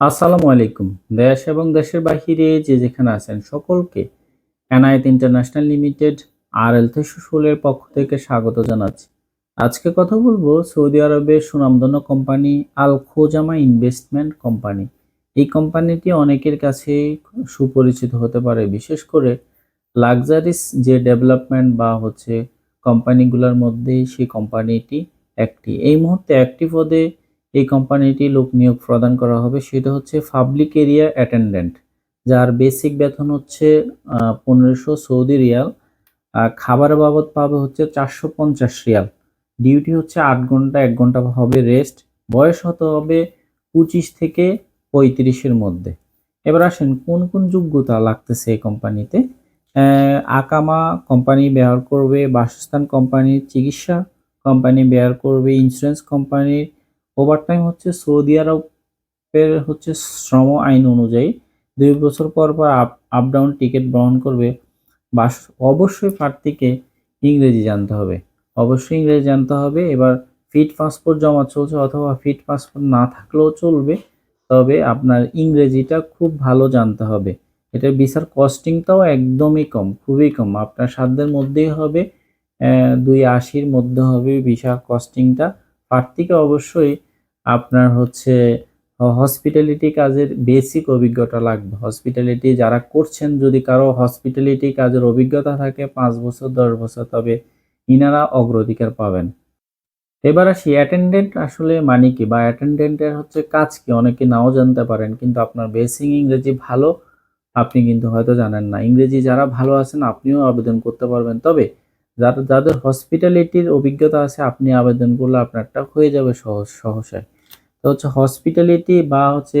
আসসালামু আলাইকুম। দেশ এবং দেশের বাহিরে যে যেখানে আছেন সকলকে এনআইত ইন্টারন্যাশনাল লিমিটেড আর এল ষোলের পক্ষ থেকে স্বাগত জানাচ্ছি। আজকে কথা বলব সৌদি আরবের সুনামধন্য company Al Khozama investment company. এই কোম্পানিটি অনেকের কাছে সুপরিচিত হতে পারে, বিশেষ করে লাক্সারিস যে ডেভেলপমেন্ট বা হচ্ছে কোম্পানিগুলোর মধ্যে সেই কোম্পানিটি একটি এই মুহূর্তে একটি পদে এই কোম্পানিটি লোক নিয়োগ প্রদান করা হবে সেটা হচ্ছে পাবলিক এরিয়া অ্যাটেন্ডেন্ট যার বেসিক বেতন হচ্ছে পনেরোশো সৌদি রিয়াল খাবার বাবদ পাবে হচ্ছে চারশো পঞ্চাশ রিয়াল। ডিউটি হচ্ছে আট ঘণ্টা, এক ঘণ্টা হবে রেস্ট বয়স হতে হবে পঁচিশ থেকে পঁয়ত্রিশের মধ্যে। এবার আসেন, কোন কোন যোগ্যতা লাগতেছে এই কোম্পানিতে? আকামা কোম্পানি ব্যবহার করবে, বাসস্থান কোম্পানির চিকিৎসা কোম্পানি ব্যবহার করবে ইন্স্যুরেন্স কোম্পানির ওভারটাইম হচ্ছে সৌদি আরবের হচ্ছে শ্রম আইন অনুযায়ী দুই বছর পর পর আপ আপ ডাউন টিকিট গ্রহণ করবে। বাস, অবশ্যই প্রার্থীকে ইংরেজি জানতে হবে। অবশ্যই ইংরেজি জানতে হবে। এবার ফিট পাসপোর্ট জমা চলছে অথবা ফিট পাসপোর্ট না থাকলেও চলবে। তবে আপনার ইংরেজিটা খুব ভালো জানতে হবে। এটার ভিসার কস্টিংটাও একদমই কম, খুবই কম। আপনার সাধ্যের মধ্যেই হবে দুই আশির মধ্যে হবে ভিসা কস্টিংটা প্রার্থীকে অবশ্যই আপনার হচ্ছে হসপিটালিটি কাজের বেসিক অভিজ্ঞতা লাগবে। হসপিটালিটি যারা করছেন, যদি কারও হসপিটালিটি কাজের অভিজ্ঞতা থাকে, পাঁচ বছর, দশ বছর, তবে ইনারা অগ্রাধিকার পাবেন। এবার আসি অ্যাটেন্ডেন্ট আসলে মানে কি? বা অ্যাটেন্ডেন্টের হচ্ছে কাজ কি? অনেকে নাও জানতে পারেন, কিন্তু আপনার বেসিক ইংরেজি ভালো, আপনি কিন্তু হয়তো জানেন না। ইংরেজি যারা ভালো আছেন, আপনিও আবেদন করতে পারবেন। তবে যাদের যাদের হসপিটালিটির অভিজ্ঞতা আছে, আপনি আবেদন করলে আপনারটা হয়ে যাবে সহজ, সহসায়। তো হচ্ছে হসপিটালিটি বা হচ্ছে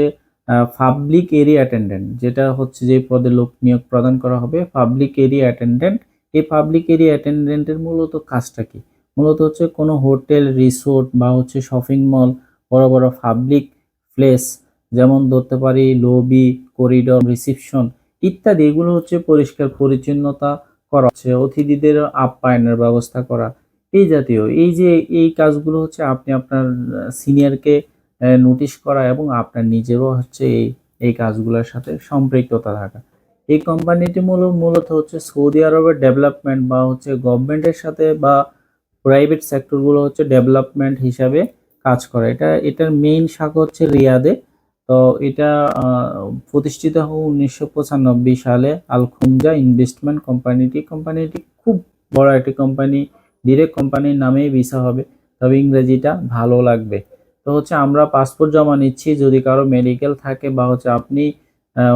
পাবলিক এরিয়া অ্যাটেন্ডেন্ট যেটা হচ্ছে যে পদে লোক নিয়োগ প্রদান করা হবে পাবলিক এরিয়া অ্যাটেন্ডেন্ট এই পাবলিক এরিয়া অ্যাটেন্ডেন্টের মূলত কাজটা কি? মূলত হচ্ছে কোনো হোটেল রিসোর্ট বা হচ্ছে শপিং মল বড় বড় পাবলিক প্লেস যেমন ধরতে পারি লবি করিডর রিসিপশন ইত্যাদি এগুলো হচ্ছে পরিষ্কার পরিচ্ছন্নতা করা, হচ্ছে অতিথিদের আপ্যায়নের ব্যবস্থা করা এই জাতীয়। এই যে এই কাজগুলো হচ্ছে আপনি আপনার সিনিয়রকে নোটিশ করা এবং আপনার নিজেরও হচ্ছে এই এই কাজগুলোর সাথে সম্পৃক্ততা থাকা। এই কোম্পানিটি মূল, মূলত হচ্ছে সৌদি আরবের ডেভেলপমেন্ট বা হচ্ছে গভর্নমেন্টের সাথে বা প্রাইভেট সেক্টরগুলো হচ্ছে ডেভেলপমেন্ট হিসাবে কাজ করে। এটা, এটার মেইন শাখা হচ্ছে রিয়াদে। তো এটা প্রতিষ্ঠিত হয় উনিশশো পঁচানব্বই সালে আল খুমজা ইনভেস্টমেন্ট কোম্পানিটি কোম্পানিটি খুব বড় একটি কোম্পানি ডিরেক্ট কোম্পানির নামেই ভিসা হবে। তবে ইংরেজিটা ভালো লাগবে। তো হচ্ছে আমরা পাসপোর্ট জমা নিচ্ছি যদি কারও মেডিকেল থাকে বা হচ্ছে আপনি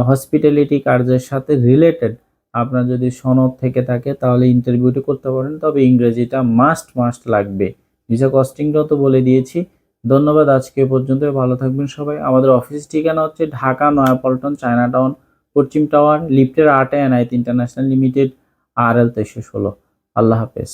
হসপিটালিটি কার্যের সাথে রিলেটেড আপনার যদি সনদ থেকে থাকে তাহলে ইন্টারভিউটি করতে পারেন। তবে ইংরেজিটা মাস্ট মাস্ট লাগবে। ভিসা কস্টিংটাও তো বলে দিয়েছি। ধন্যবাদ আজকে পর্যন্ত ভালো থাকবেন সবাই। আমাদের অফিস ঠিকানা হচ্ছে ঢাকা, নয়াপল্টন চায়না টাউন পশ্চিম টাওয়ার, লিফটের আটে এনআইত ইন্টারন্যাশনাল লিমিটেড, আর এল তেইশশো ষোলো। আল্লাহ হাফেজ।